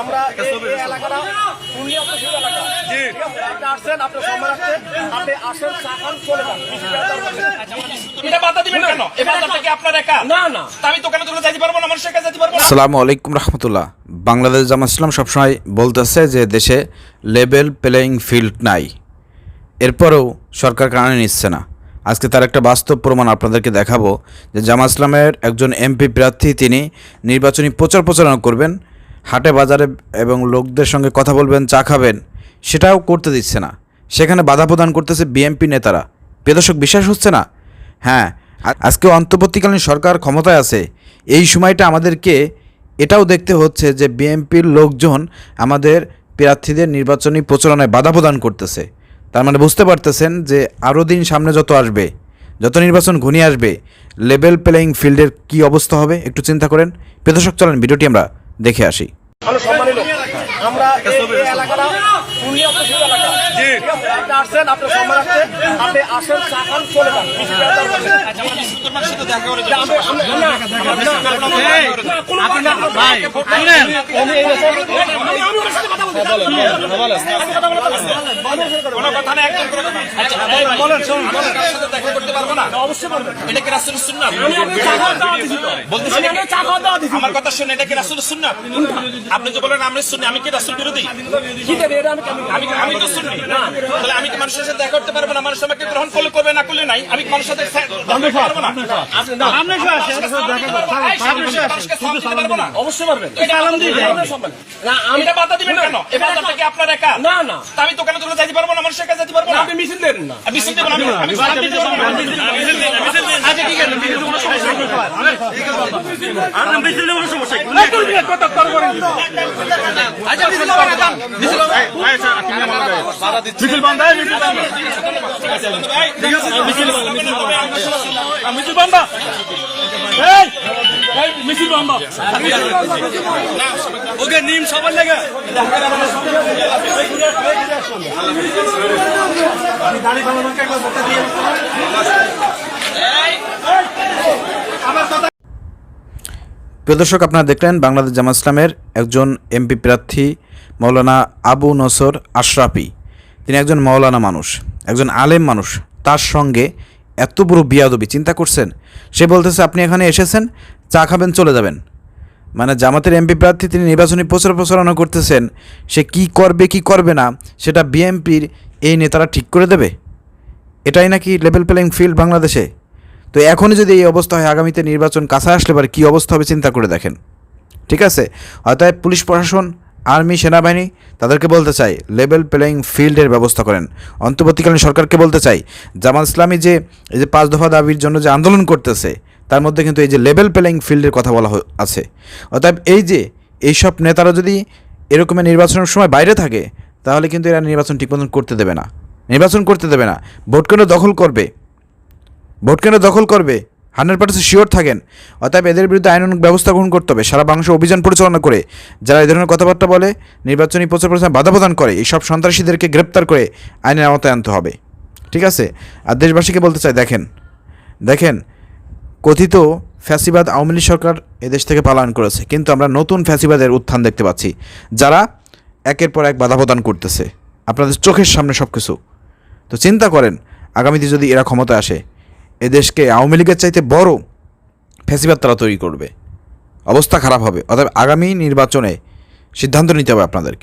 আমরা এই এলাকাটা পূর্ণিয়া প্রসিদ্ধ এলাকা। আপনি আসছেন আপনার সম্মান আপনি আসেন চা খান চলে যান। আসসালামু আলাইকুম রহমতুল্লাহ। বাংলাদেশ জামাত ইসলাম সবসময় বলতেছে যে দেশে লেভেল প্লেয়িং ফিল্ড নাই। এরপরেও সরকার কারণে নিচ্ছে না। আজকে তার একটা বাস্তব প্রমাণ আপনাদেরকে দেখাবো যে জামাত ইসলামের একজন এমপি প্রার্থী তিনি নির্বাচনী প্রচার প্রচারণা করবেন। হাটে বাজারে এবং লোকদের সঙ্গে কথা বলবেন, চা খাবেন, সেটাও করতে দিচ্ছে না। সেখানে বাধা প্রদান করতেছে বিএনপি নেতারা। বেদর্শক বিশ্বাস হচ্ছে না? হ্যাঁ আজকে অন্তর্বর্তীকালীন সরকার ক্ষমতায় আছে। এই সময়টা আমাদেরকে এটাও দেখতে হচ্ছে যে বিএনপির লোকজন আমাদের প্রার্থীদের নির্বাচনী প্রচারণায় বাধা প্রদান করতেছে। তার মানে বুঝতে পারতেছেন যে আরও দিন সামনে যত আসবে, যত নির্বাচন ঘনিয়ে আসবে লেভেল প্লেয়িং ফিল্ডের কি অবস্থা হবে, একটু চিন্তা করেন। প্রদর্শক চলেন, ভিডিওটি আমরা দেখে আসি লোক আমরা এই এলাকাটা আসছেন আপনার সম্মান আছে আপনি আসেন চা খান চলে যান। আমি এই আমি আমি। আমি। আচ্ছা, আমি? আমি আমি। আমার কথা শুনে এটা কি রাসূলের সুন্নাত? আপনি যে বলেন আমরা সুন্নি আমি কি রাসূল বিরোধী আমি আমি আমি তো শুননি তাহলে আমি কি মানুষের সাথে দেখা করতে পারব না মানুষ আমাকে গ্রহণ করলে করবে না করলে নাই আমি মানুষের সাথে পারব না অবশ্যই পারবেন। আমি বাধা দিবেন কেন এই কি আপনার একা। না না। তা আমি দোকানে দোকানে যাইতে পারব না মানুষের কাছে যেতে পারব না? আপনি মিছিল দেন না। আমি শুনতে পারব আমি সালাম দিতে পারব না আচ্ছা ঠিক আছে মিছিল কোনো সমস্যা নেই। আমরা মিছিল কোনো সমস্যা নেই। এই তুই কত তর করেন আচ্ছা মিছিল হবে না মিছিল মিছিল বন্ধ হয়, মিছিল বন্ধ। ভাই মিছিল হবে মিছিল বন্ধ। এই, এই, মিছিল। ওকে, নিম সবার প্রদর্শক আপনারা দেখলেন বাংলাদেশ জামাত ইসলামের একজন এমপি প্রার্থী, মৌলানা আবু নসর আশরাফি। তিনি একজন মৌলানা মানুষ, একজন আলেম মানুষ। তার সঙ্গে এত বড় বিয়াদবি, চিন্তা করছেন? সে বলতেছে, আপনি এখানে এসেছেন, চা খাবেন, চলে যাবেন। মানে জামাতের এমপি প্রার্থী তিনি নির্বাচনী প্রচার প্রচারণা করতেছেন, সে কি করবে কি করবে না, সেটা বিএমপির এই নেতারা ঠিক করে দেবে? এটাই নাকি লেভেল প্লেইং ফিল্ড বাংলাদেশে? তো এখনই যদি এই অবস্থা হয়, আগামীতে নির্বাচন কাছে আসলে পারে কী অবস্থা হবে, চিন্তা করে দেখেন। ঠিক আছে? অতএব পুলিশ প্রশাসন আর্মি সেনাবাহিনী তাদেরকে বলতে চাই, লেভেল প্লেয়িং ফিল্ডের ব্যবস্থা করেন। অন্তর্বর্তীকালীন সরকারকে বলতে চাই, জামাত ইসলামী যে, এই যে পাঁচ দফা দাবির জন্য যে আন্দোলন করতেছে, তার মধ্যে কিন্তু এই যে লেভেল প্লেয়িং ফিল্ডের কথা বলা আছে। অতএব এই যে, এইসব নেতারা যদি এরকমের নির্বাচনের সময় বাইরে থাকে, তাহলে কিন্তু এরা নির্বাচন ঠিক মতন করতে দেবে না। নির্বাচন করতে দেবে না। ভোট কেন্দ্র দখল করবে। ভোট কেন্দ্র দখল করবে। হান্ড্রেড পার্সেন্ট শিওর থাকেন। অতএব এদের বিরুদ্ধে আইনানুগ ব্যবস্থা গ্রহণ করতে হবে। সারা বাংলাদেশে অভিযান পরিচালনা করে যারা এই ধরনের কথাবার্তা বলে, নির্বাচনী প্রচার প্রচার বাধা প্রদান করে এই সব সন্ত্রাসীদেরকে গ্রেপ্তার করে আইনের আওতায় আনতে হবে। ঠিক আছে? আর দেশবাসীকে বলতে চাই, দেখেন দেখেন, কথিত ফ্যাসিবাদ আওয়ামী লীগ সরকার এদেশ থেকে পালন করেছে। কিন্তু আমরা নতুন ফ্যাসিবাদের উত্থান দেখতে পাচ্ছি, যারা একের পর এক বাধা প্রদান করতেছে। আপনাদের চোখের সামনে সব কিছু তো চিন্তা করেন, আগামীতে যদি এরা ক্ষমতা আসে এদেশকে আওয়ামী লীগের চাইতে বড় ফ্যাসিবাদ তারা তৈরি করবে। অবস্থা খারাপ হবে। অর্থাৎ আগামী নির্বাচনে সিদ্ধান্ত নিতে হবে আপনাদেরকে।